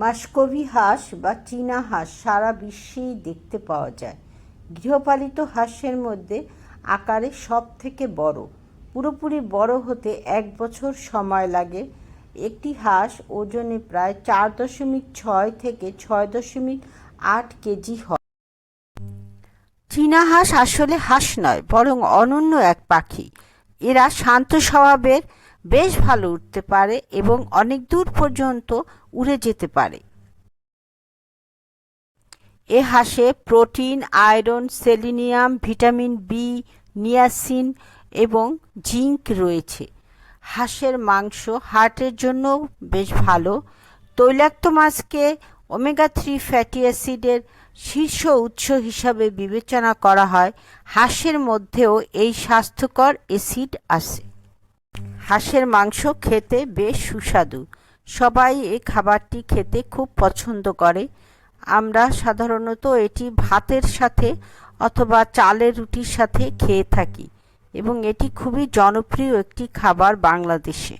মাসকভি হাঁস বা চীনা হাঁস সারা বিশ্বেই দেখতে পাওয়া যায়। গৃহপালিত হাঁসের মধ্যে আকারে সব থেকে বড়। পুরোপুরি বড় হতে এক বছর সময় লাগে। একটি হাঁস ওজনে প্রায় চার দশমিক ছয় থেকে ছয় দশমিক আট কেজি হয়। চীনা হাঁস আসলে হাঁস নয়, বরং অনন্য এক পাখি। এরা শান্ত স্বভাবের বেশ ভালো উঠতে পারে এবং অনেক দূর পর্যন্ত উড়ে যেতে পারে। এ হাঁসে protein, iron, selenium, vitamin B, niacin এবং জিঙ্ক রয়েছে। হাঁসের মাংস হার্টের জন্য বেশ ভালো। তৈলাক্ত মাছকে ওমেগা থ্রি ফ্যাটি অ্যাসিডের শীর্ষ উৎস হিসাবে বিবেচনা করা হয়। হাঁসের মধ্যেও এই স্বাস্থ্যকর অ্যাসিড আছে। হাঁসের মাংস খেতে বেশ সুস্বাদু। সবাই এই খাবারটি খেতে খুব পছন্দ করে। আমরা সাধারণত এটি ভাতের সাথে অথবা চালের রুটির সাথে খেয়ে থাকি এবং এটি খুবই জনপ্রিয় একটি খাবার বাংলাদেশে।